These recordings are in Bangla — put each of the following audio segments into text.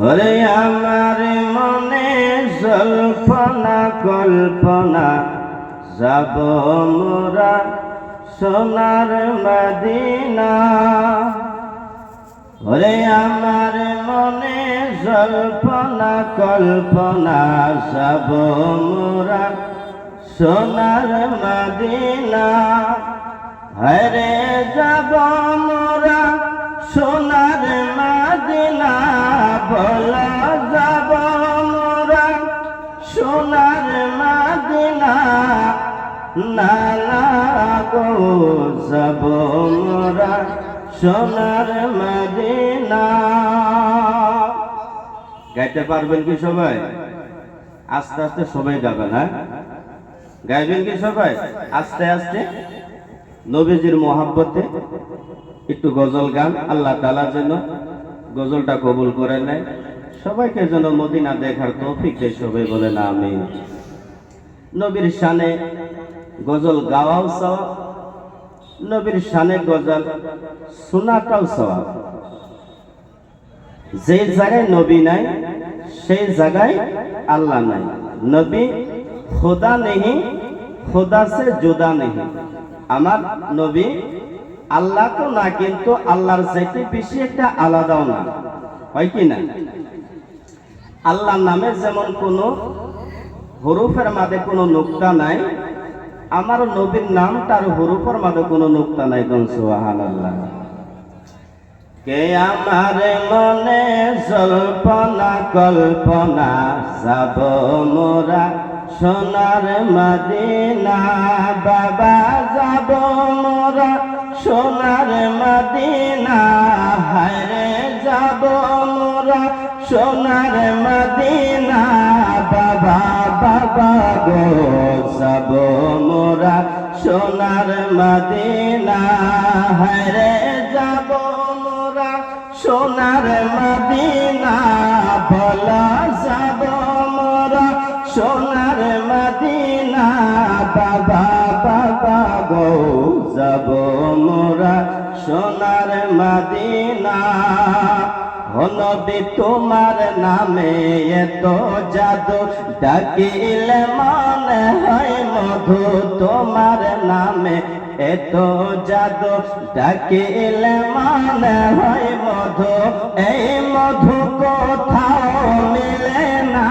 হরে আমার মনে জল্পনা, কল্পনা, যাব মোরা সোনার মদিনা। ওরে আমার মনে জল্পনা, কল্পনা, যাব মোরা সোনার মদিনা। হরে যাব মোরা সোনার বল যাব মোরা সোনার মদিনা না গো যাব মোরা সোনার মদিনা গাইতে পারবেন কি সবাই? আস্তে আস্তে সবাই গাবেন হ্যাঁ? গাইবেন কি সবাই? আস্তে আস্তে। নবীজির মোহাব্বতে একটু গজল গান, আল্লাহ তালার জন্য। গজলটা কবুল করে নেয়। সবাইকে যেন মদিনা দেখার তৌফিক দেশ সবাই বলে না আমি নবীর শানে গজল গাওয়াও সওয়াব, নবীর শানে গজল শোনাটাও সওয়াব। যে জায়গায় নবী নাই, সেই জায়গায় আল্লাহ নাই। নবী খোদা নেহি, খোদা সে জুদা নেহি। আমার নবী আল্লাহ তো না, কিন্তু আল্লাহর চাইতে বেশি একটা আলাদাও না। হয় কি না? আল্লাহর নামে যেমন কোনো হরুফের মাঝে কোনো নুক্তা নাই, আমার নবীর নাম তার হরুফের মাঝে কোনো নুক্তা নাই কোন আল্লাহ কে আমার মনে জল্পনা, কল্পনা যাব মোরা সোনার মদিনা, বাবা যাব মোরা সোনার মদিনা, হায়রে যাব মোরা। সোনার মদিনা, বাবা বাবা গো, যাব মোরা। সোনার মদিনা, হায়রে যাব মোরা। সোনার মদিনা, বলা সোনার মদিনা, বাবা বাবা গো, যাব মোরা সোনার মদিনা। হনবি তোমার নামে এত জাদু ডাকিলে মনে হয় মধু। তোমার নামে এত জাদু ডাকিলে মনে হয় মধু। এই মধু কোথাও মিলে না।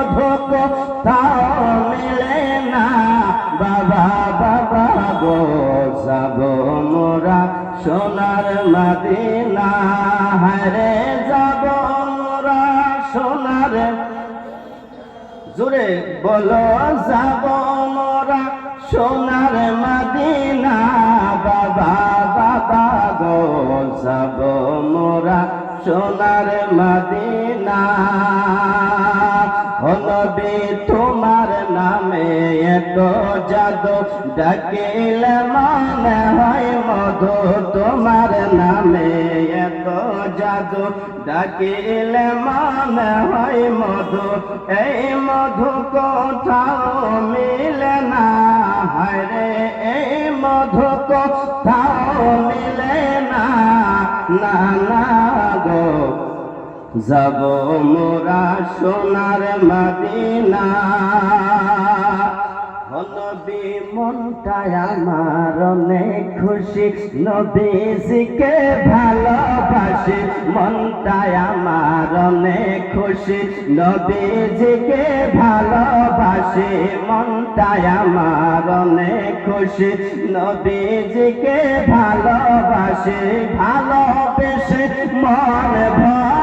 মধু কোথাও মিলে না। বাবা বাবা গো, যাব মোরা সোনার মদিনা। হারে যাব মোরা সোনার জোরে বলো, যাব মোরা সোনার মদিনা। বাবা বাবা গো, যাব মোরা সোনার মদিনা। হলবে তোমার নামে এত জাদু ডাকিলে মনে হয় মধু, তোমার নামে এত জাদু ডাকিলে মনে হয় মধু, এই মধু কোথাও মিলে না। হরে এই মধু কোথাও মিলে না না গো। যাব মোরা সোনার মদিনা। নবী মনটায় আমার অনেক খুশি। নবীজিকে ভালোবাসি মনটায় আমার অনেক খুশি। নবীজিকে ভালোবাসি মনটায় আমার অনেক খুশি। নবীজিকে ভালোবাসি, ভালোবেসে মন ভরে।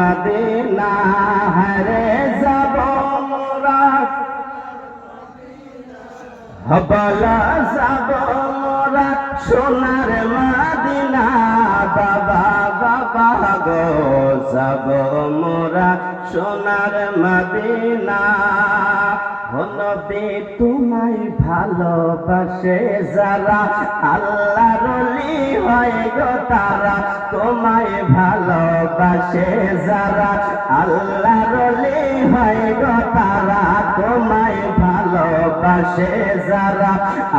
মদিনা হরে যাব মোরা সোনার মদিনা বাবা বাবা গো মোরা সোনার মদিনা হলবে তোমায় ভালোবাসে যারা আল্লাহ রলি হয় গো তারা। তোমায় ভালোবাসে যারা আল্লাহ রলি হয় গো তারা। তোমায় ভালোবাসে যারা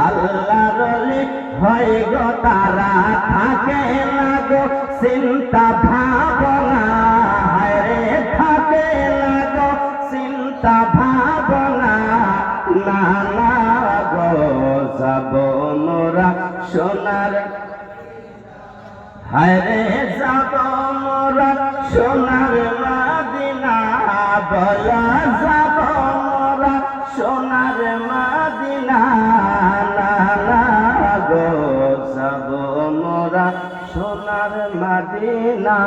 আল্লাহ রলি হয় গো তারা। থাকে না গো চিন্তা, ভাবনা মোরা সোনার হায়রে যাব মোরা সোনার মাদিনা বলা যাব মোরা সোনার মাদিনা যাব মোরা সোনার মাদিনা।